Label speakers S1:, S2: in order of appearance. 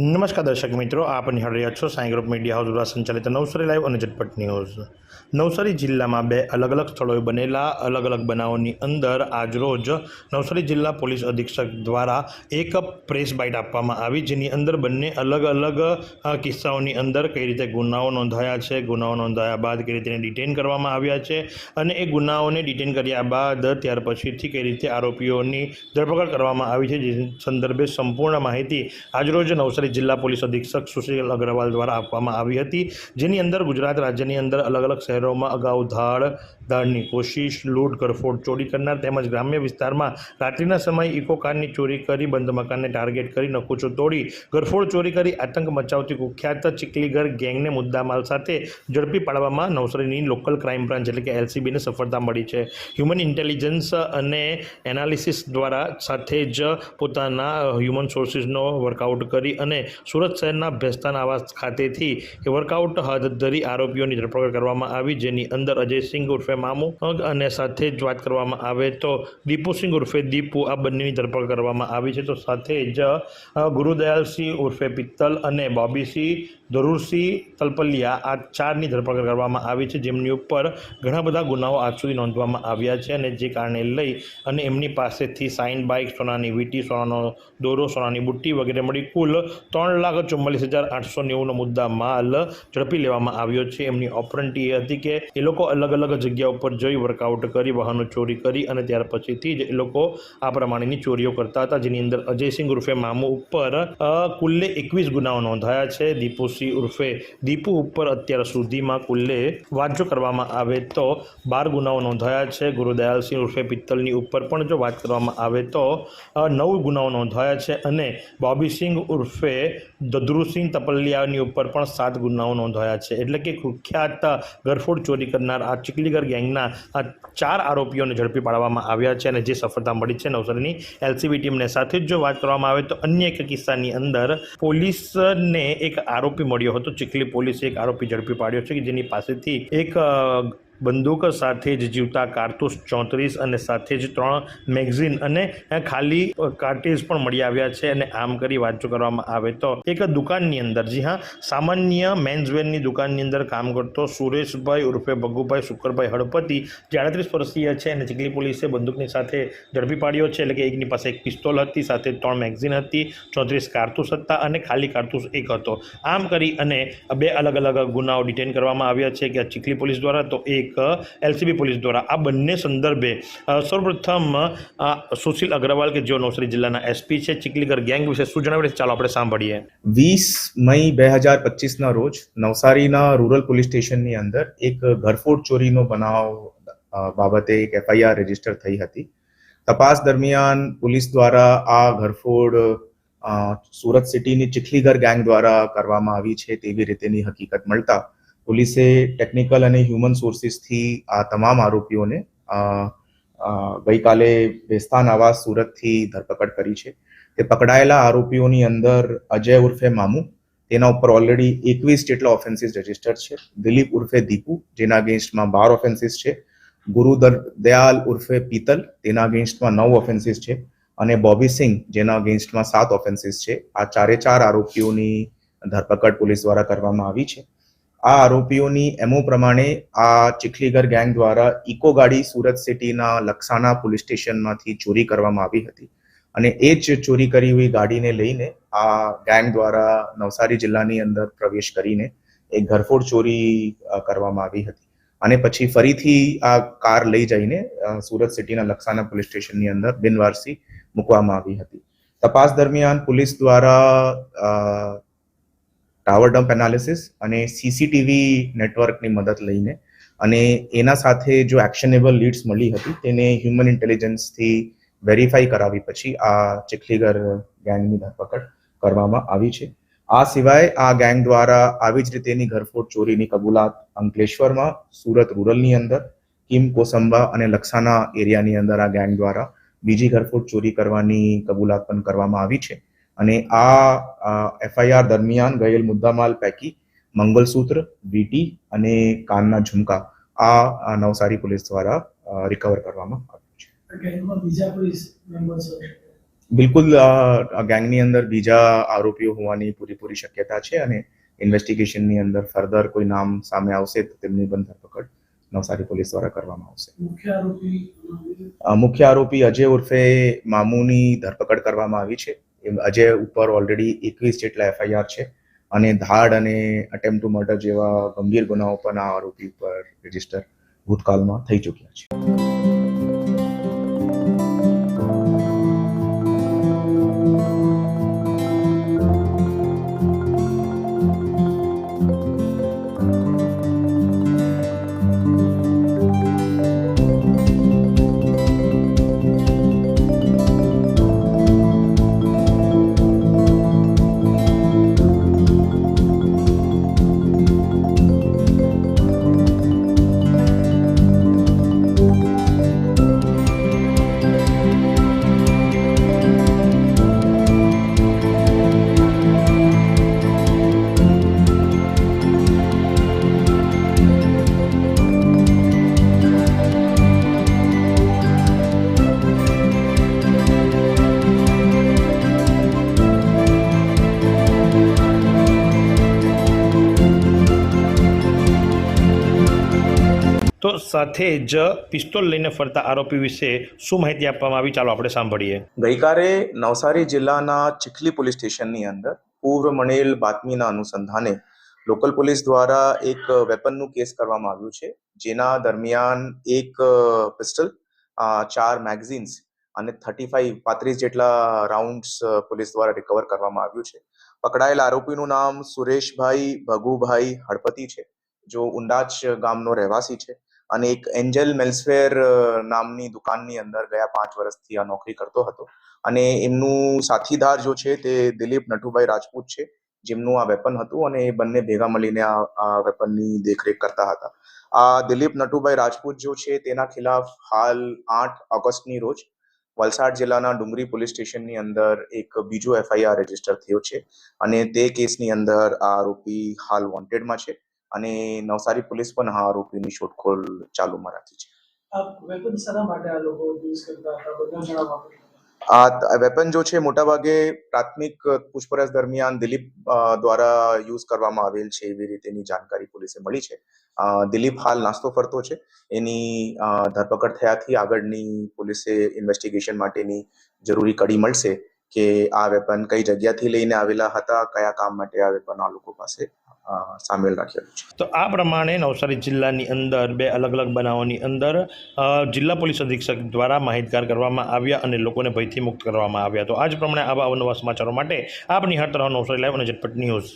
S1: નમસ્કાર દર્શક મિત્રો, આપ નિહાળ રહ્યા છો સાંઈ ગ્રુપ મીડિયા હાઉસ દ્વારા સંચાલિત નવસારી લાઈવ અને ઝટપટ ન્યૂઝ. નવસારી જિલ્લામાં બે અલગ અલગ સ્થળોએ બનેલા અલગ અલગ બનાવોની અંદર આજરોજ નવસારી જિલ્લા પોલીસ અધિક્ષક દ્વારા એક પ્રેસ બાઇટ આપવામાં આવી, જેની અંદર બંને અલગ અલગ કિસ્સાઓની અંદર કઈ રીતે ગુનાઓ નોંધાયા છે, ગુનાઓ નોંધાયા બાદ કઈ રીતે ડિટેન કરવામાં આવ્યા છે અને એ ગુનાઓને ડિટેન કર્યા બાદ ત્યાર પછીથી કઈ રીતે આરોપીઓની ધરપકડ કરવામાં આવી છે, જે સંદર્ભે સંપૂર્ણ માહિતી આજરોજ નવસારી જિલ્લા પોલીસ અધિક્ષક સુશીલ અગ્રવાલ દ્વારા આપવામાં આવી હતી, જેની અંદર ગુજરાત રાજ્યની અંદર અલગ અલગ શહેરોમાં અગાઉ ધાડ, ધાડની કોશિશ, લૂંટ ગરફોડ ચોરી કરનાર તેમજ ગ્રામ્ય વિસ્તારમાં રાત્રિના સમયે ઇકો કારની ચોરી કરી, બંધ મકાનને ટાર્ગેટ કરી નકુચો તોડી ગરફોડ ચોરી કરી આતંક મચાવતી કુખ્યાત ચીકલીગર ગેંગને મુદ્દામાલ સાથે ઝડપી પાડવામાં નવસારીની લોકલ ક્રાઇમ બ્રાન્ચ એટલે કે એલસીબીને સફળતા મળી છે. હ્યુમન ઇન્ટેલિજન્સ અને એનાલિસિસ દ્વારા સાથે જ પોતાના હ્યુમન સોર્સિસનો વર્કઆઉટ કરી અને સુરત શહેરના ભેસ્તાન આવાસ ખાતેથી વર્કઆઉટ હાથ ધરી આરોપીઓની ધરપકડ કરવામાં આવી, જેની અંદર અજયસિંહ ઉર્ફે મામુ અને સાથે જ વાત કરવામાં આવે તો દીપુસિંહ ઉર્ફે દીપુ, આ બંનેની ધરપકડ કરવામાં આવી છે. તો સાથે જ ગુરુદયાલસિંહ ઉર્ફે પિત્તલ અને બોબીસિંહ ધરુરસિંહ તલપલિયા, આ ચારની ધરપકડ કરવામાં આવી છે, જેમની ઉપર ઘણા બધા ગુનાઓ આજ સુધી નોંધવામાં આવ્યા છે અને જે કારણે લઈ અને એમની પાસેથી સાઇન બાઇક, સોનાની વીટી, સોનાનો દોરો, સોનાની બુટ્ટી વગેરે મળી કુલ ત્રણ લાખ ચુમ્માલીસ હજાર આઠસો નેવુંનો મુદ્દા માલ ઝડપી લેવામાં આવ્યો છે. એમની ઓપરન્ટી એ હતી કે એ લોકો અલગ અલગ જગ્યા ઉપર જઈ વર્કઆઉટ કરી, વાહનો ચોરી કરી અને ત્યાર પછીથી જ એ લોકો આ પ્રમાણેની ચોરીઓ કરતા હતા, જેની અંદર અજયસિંહ ઉર્ફે મામુ ઉપર કુલ્લે એકવીસ ગુનાઓ નોંધાયા છે. દીપુસિંહ ઉર્ફે દીપુ ઉપર અત્યાર સુધીમાં કુલ્લે વાંચો કરવામાં આવે તો બાર ગુનાઓ નોંધાયા છે. ગુરુદયાલસિંહ ઉર્ફે પિત્તલની ઉપર પણ જો વાત કરવામાં આવે તો નવ ગુનાઓ નોંધાયા છે અને બોબીસિંહ ઉર્ફે દદરુસિંહ તપલિયાની ઉપર પણ સાત ગુનાઓ નોંધાયા છે. એટલે કે કુખ્યાત ગરફોડ ચોરી કરનાર આ ચીકલીગર ગેંગના આ ચાર આરોપીઓને ઝડપી પાડવામાં આવ્યા છે અને જે સફળતા મળી છે નવસારીની એલસીબી ટીમને. સાથે જ જો વાત કરવામાં આવે તો અન્ય એક કિસ્સાની અંદર પોલીસને એક આરોપી મળ્યો હતો. ચીખલી પોલીસે એક આરોપી ઝડપી પાડ્યો છે કે જેની પાસેથી એક બંદૂક સાથે જ જીવતા કારતૂસ ચોત્રીસ અને સાથે જ ત્રણ મેગઝીન અને ખાલી કાર્ટેજ પણ મળી આવ્યા છે અને આમ કરી વાંચો કરવામાં આવે તો એક દુકાનની અંદર, જી હા, સામાન્ય મેન્સવેરની દુકાનની અંદર કામ કરતો સુરેશભાઈ ઉર્ફે ભગુભાઈ શુકરભાઈ હળપતિ, જે આડત્રીસ વર્ષીય છે અને ચીખલી પોલીસે બંદૂકની સાથે ઝડપી પાડ્યો છે. એટલે કે એકની પાસે એક પિસ્તોલ હતી, સાથે ત્રણ મેગઝીન હતી, ચોત્રીસ કારતૂસ હતા અને ખાલી કારતૂસ એક હતો. આમ કરી અને બે અલગ અલગ ગુનાઓ ડિટેન કરવામાં આવ્યા છે કે ચીખલી પોલીસ દ્વારા તો એક એલસીબી પોલીસ દ્વારા. આ બંને સંદર્ભે સૌપ્રથમ સુશીલ અગ્રવાલ કે જેઓ નવસારી જિલ્લાના એસપી છે ચીકલીગર ગેંગ વિશે શું જણાવે છે. ચાલો આપણે સાંભળીએ.
S2: વીસ મઈ બે હજાર પચીસના રોજ નવસારીના રૂરલ પોલીસ સ્ટેશનની અંદર એક ઘરફોડ ચોરીનો બનાવ બાબતે એક એફઆઈઆર રજિસ્ટર થઈ હતી. તપાસ દરમિયાન પોલીસ દ્વારા આ ઘરફોડ સુરત સિટીની ચીખલીગર ગેંગ દ્વારા કરવામાં આવી છે તેવી રીતેની હકીકત મળતા પોલીસે ટેકનિકલ અને હ્યુમન સોર્સિસથી આ તમામ આરોપીઓને ગઈકાલે બેસ્તાન આવાસ સુરતથી ધરપકડ કરી છે. તે પકડાયેલા આરોપીઓની અંદર અજય ઉર્ફે મામુ, તેના ઉપર ઓલરેડી એકવીસ જેટલા ઓફેન્સીસ રજીસ્ટર્ડ છે. દિલીપ ઉર્ફે દીપુ, જેના અગેન્સ્ટમાં બાર ઓફેન્સીસ છે. ગુરુદર દયાલ ઉર્ફે પીતલ તેના અગેન્સ્ટમાં નવ ઓફેન્સીસ છે. અને બોબી સિંહ જેના અગેન્સ્ટમાં સાત ઓફેન્સીસ છે. આ ચારે ચાર આરોપીઓની ધરપકડ પોલીસ દ્વારા કરવામાં આવી છે. આ આરોપીઓની એમઓ પ્રમાણે આ ચીખલીગર ગેંગ દ્વારા ઇકો ગાડી સુરત સિટીના લક્ષાના પોલીસ સ્ટેશનમાંથી ચોરી કરવામાં આવી હતી. અને એ જ ચોરી કરી હોય ગાડીને લઈને આ ગેંગ દ્વારા નવસારી જિલ્લાની અંદર પ્રવેશ કરીને એક ઘરફોડ ચોરી કરવામાં આવી હતી. અને પછી ફરીથી આ કાર લઈ જઈને સુરત સિટીના લક્ષાના પોલીસ સ્ટેશનની અંદર બિનવારસી મૂકવામાં આવી હતી. તપાસ દરમિયાન પોલીસ દ્વારા ટાવર ડમ્પ એનાલિસિસ અને સીસીટીવી નેટવર્કની મદદ લઈને અને એના સાથે જો એક્શનેબલ લીડ્સ મળી હતી તેને હ્યુમન ઇન્ટેલિજન્સથી વેરીફાઈ કરાવી પછી આ ચીખલીગર ગેંગની ધરપકડ કરવામાં આવી છે. આ સિવાય આ ગેંગ દ્વારા આવી જ રીતેની ઘરફોડ ચોરીની કબૂલાત અંકલેશ્વરમાં, સુરત રૂરલની અંદર, કિમ કોસંબા અને લક્ષાના એરિયાની અંદર આ ગેંગ દ્વારા બીજી ઘરફોડ ચોરી કરવાની કબૂલાત પણ કરવામાં આવી છે. અને આ એફઆઈઆર દરમિયાન ગયેલ મુદ્દામાલ પૈકી મંગલસૂત્ર વીટી અને કાનના ઝુમકા આ નવસારી પોલીસ દ્વારા રિકવર કરવામાં આવ્યું છે. બિલકુલ ગેંગની અંદર બીજા આરોપીઓ હોવાની પૂરેપૂરી શક્યતા છે અને ઇન્વેસ્ટિગેશનની અંદર ફર્ધર કોઈ નામ સામે આવશે તો તેમની પણ ધરપકડ નવસારી પોલીસ દ્વારા કરવામાં આવશે.
S3: મુખ્ય આરોપી
S2: અ, મુખ્ય આરોપી અજય ઉર્ફે મામુની ધરપકડ કરવામાં આવી છે. અજય ઉપર ઓલરેડી એકવીસ જેટલા એફઆઈઆર છે અને ધાડ અને અટેમ્પ ટુ મર્ડર જેવા ગંભીર ગુનાઓ પણ આ આરોપી ઉપર રજિસ્ટર ભૂતકાળમાં થઈ ચૂક્યા છે.
S1: તો સાથે જ પિસ્તોલ લઈને ફરતા આરોપી વિશે શું માહિતી આપવામાં આવી? ચાલો આપણે સાંભળીએ.
S2: ગઈકાલે નવસારી જિલ્લાના ચીખલી પોલીસ સ્ટેશનની અંદર પૂર્વ મળેલ બાતમીના અનુસંધાને લોકલ પોલીસ દ્વારા એક વેપનનું કેસ કરવામાં આવ્યું છે, જેના દરમિયાન એક પિસ્ટલ ચાર મેગઝીન્સ અને થર્ટી ફાઈવ પાંત્રીસ જેટલા રાઉન્ડ્સ પોલીસ દ્વારા રિકવર કરવામાં આવ્યું છે. પકડાયેલ આરોપીનું નામ સુરેશભાઈ ભગુભાઈ હળપતિ છે, જો ઉંડાચ ગામનો રહેવાસી છે. અને એક એન્જલ મેલ્સવેર નામની દુકાનની અંદર ગયા પાંચ વર્ષથી આ નોકરી કરતો હતો. અને એમનું સાથીદાર જો છે તે દિલીપ નટુભાઈ રાજપૂત છે, જેમનું આ વેપન હતું અને એ બંને ભેગા મળીને આ વેપનની દેખરેખ કરતા હતા. આ દિલીપ નટુભાઈ રાજપૂત જો છે તેના ખિલાફ હાલ આઠ ઓગસ્ટની રોજ વલસાડ જિલ્લાના ડુંગરી પોલીસ સ્ટેશનની અંદર એક બીજો એફઆઈઆર રજિસ્ટર થયો છે અને તે કેસની અંદર આ આરોપી હાલ વોન્ટેડમાં છે. અને નવસારી પોલીસ પણ આ આરોપીની શોધખોળ ચાલુમાં રાખી છે.
S3: આ વેપન
S2: જો છે મોટાભાગે પ્રાથમિક પૂછપરછ દરમિયાન દિલીપ દ્વારા યુઝ કરવામાં આવેલ છે એવી રીતેની જાણકારી પોલીસે મળી છે. દિલીપ હાલ નાસ્તો ફરતો છે. એની ધરપકડ થયાથી આગળની પોલીસે ઇન્વેસ્ટિગેશન માટેની જરૂરી કડી મળશે કે આ વેપન કઈ જગ્યાથી લઈને આવેલા હતા કયા કામ માટે આ વેપન આ લોકો પાસે સામેલ રાખેલું છે.
S1: તો આ પ્રમાણે નવસારી જિલ્લાની અંદર બે અલગ અલગ બનાવોની અંદર જિલ્લા પોલીસ અધિક્ષક દ્વારા માહિતગાર કરવામાં આવ્યા અને લોકોને ભયથી મુક્ત કરવામાં આવ્યા. તો આ જ પ્રમાણે આવા અવનવા સમાચારો માટે આપ નિહાળતા રહો નવસારી લાઈવ અને ઝટપટ ન્યૂઝ.